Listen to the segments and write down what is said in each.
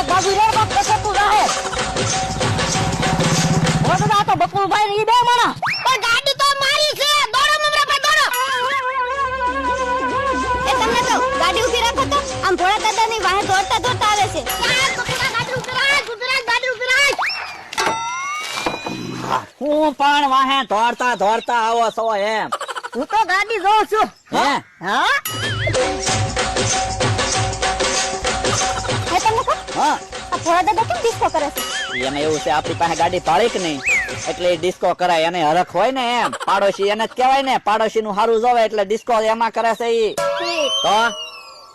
એક બાજુ રે બાપ કશે તું રહે હવે તો આ તો બકુલભાઈ ની બે માણા પણ ગાડી તો મારી છે. દોડો મમરા પર દોડો. એ તમને તો ગાડી ઊભી રાખો તો. આમ ભોળા દાદાની વાહે દોડતા દોડતા આવે છે. હું પણ વાહે દોડતા દોડતા આવો છો એમ. હું તો ગાડી જોઉં છું. હે હા? હે? ભોળા દાદા કેમ ડિસ્કો કરે છે? એને એવું છે આપણી પાસે ગાડી પાડી કે નહીં? એટલે ડિસ્કો કરાય એને હરખ હોય ને એમ. પાડોશી એને જ કહેવાય ને પાડોશી નું સારું જોવે એટલે ડિસ્કો એમાં કરે છે ઈ. તો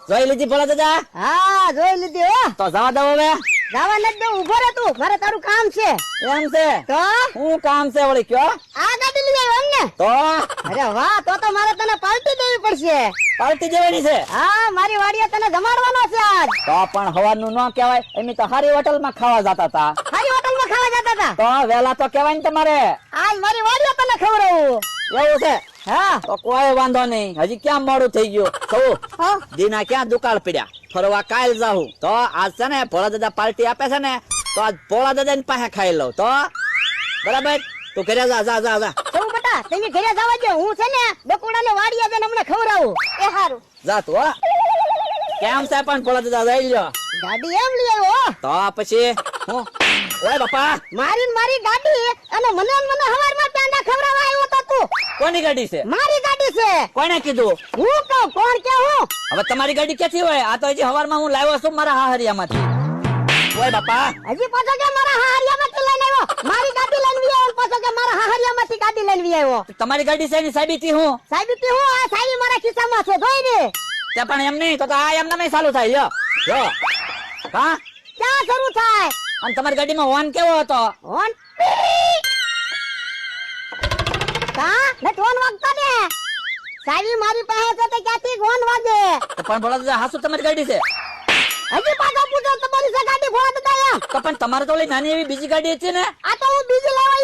જોઈ લીધી ભલા દાદા? હા જોઈ લીધી હો. તો જવા દો હવે? જવા નથી દઉં ઊભો રે તું. મારે તારું કામ છે. એમ છે? તો? હું કામ છે વળી કયો? આ ગાડી લઈ આવ્યો એમ ને તો? અરે વાહ તો તો મારે તને પાર્ટી દેવી પડશે. પાર્ટી જવાની છે? હા મારી વાડીએ તને જમાડવાનો છે આજ. તો પણ હવાનું ન કહેવાય એમ તો સારી હોટલમાં ખાવા જતા હતા સારી હોટલમાં ખાવા જતા હતા તો વેલા તો કહેવાય ને તમારે. આજ મારી વાડીએ તને ખવડાવું. એવું છે? હા. તો કોઈ વાંધો નહીં. હજી ક્યાં મોડું થઈ ગયું? સૌ દીના ક્યાં દુકાળ પડ્યા? ફરવા કાલ જાઉં. તો આજ છે ને ભોળા દાદા પાર્ટી આપે છે ને તો આજ ભોળા દાદા ની પાસે ખાઈ લઉં. તો બરાબર? તું ઘરે જા જા જા જા. બેટા? તમે ઘરે જવા દે હું છે ને બકુડાને વાડીએ જઈને એ હારું. જા તું કેમ છે પણ ભોળા દાદા જઈ લ્યો ગાડી એમ લઈ આવ્યો તો પછી હું? ઓય બાપા. મારી મારી ગાડી અને મને મને હવારમાં પેંડા ખવડાવવા આવ્યો તો તું. કોની ગાડી છે? મારી ગાડી છે. કોણે કીધું? હું કહું કોણ કે હું? હવે તમારી ગાડી ક્યાંથી હોય? આ તો હજી હવારમાં હું લાવ્યો છું મારા હાહરિયામાંથી. ઓય બાપા. હજી પાછો કે મારા હાહરિયામાંથી લઈને આવ્યો? મારી ગાડી લઈને વી આવ્યો પાછો કે હાહરિયામાંથી ગાડી લઈને આવ્યો તમારી ગાડી છે એની સાબિતી હું? સાહેબ તે હું? આ સાહેબ મારા ખિસ્સામાં છે જોઈ ને તે પણ એમ નહીં તો આ એમ નામે ચાલુ થાય લ્યો. હા? ક્યાં શરૂ થાય? અને તમારી ગાડીમાં હોર્ન કેવો હતો? હોર્ન? કા ને ટોન વાગતો ને? સાહેબ મારી પાસે છે તે ક્યાંથી ફોન વાગે? પણ બોલા દાદા હાસુ તમારી ગાડી છે? હજી પાછો પૂછો તમારી ગાડી ફોન બતાયા તો પણ તમારે તો ઓલી નાની એવી બીજી ગાડી હતી ને? આ તો હું બીજી લેવા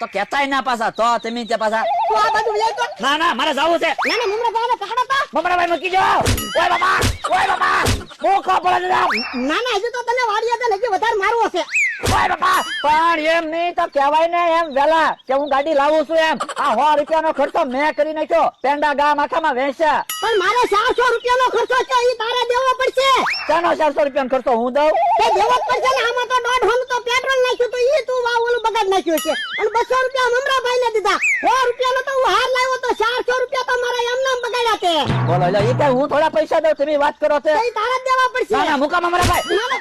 તો કેતાય ના પાછા તો તમે ત્યાં પાછા. તું આ બાજુ લઈ તો. ના ના મારે જવું છે. ના ના મુમરા ભાઈને પકડો તો મમરાભાઈ મૂકી જાઓ ઓય બાબા ઓય બાબા મૂકો પડે ના ના હજી તો તને વાડીએ ને હજી વધારે મારવો છે. ઓય બાબા પણ એમ નહીં તો કહેવાય ને એમ વેલા કે હું ગાડી લાવું છું એમ. આ સો રૂપિયાનો ખર્ચો મેં કરી નાખ્યો. પેંડા ગામ આખામાં વેચ્યા. પણ મારે ચારસો રૂપિયાનો ખર્ચો છે એ તારે દેવો પડશે. ચાનો ચારસો રૂપિયાનો ખર્ચો હું દઉં? તે દેવો પડશે ને આમાં તો દોઢ હોનું તો પેટ્રોલ નાખ્યું તો ઈ તું વાવ ઓલું બગાડ નાખ્યું છે. અને બસો રૂપિયા મમરાભાઈ ને દીધા. સો રૂપિયાનો તો હું હાર લાવ્યો તો ચારસો રૂપિયા તો મારા એમ નામ બગાડ્યા તે બોલો એટલે એ કઈ હું થોડા પૈસા દઉં તમે વાત કરો છે તો તારે દેવા પડશે. ના ના મુકા મમરાભાઈ મૂકો.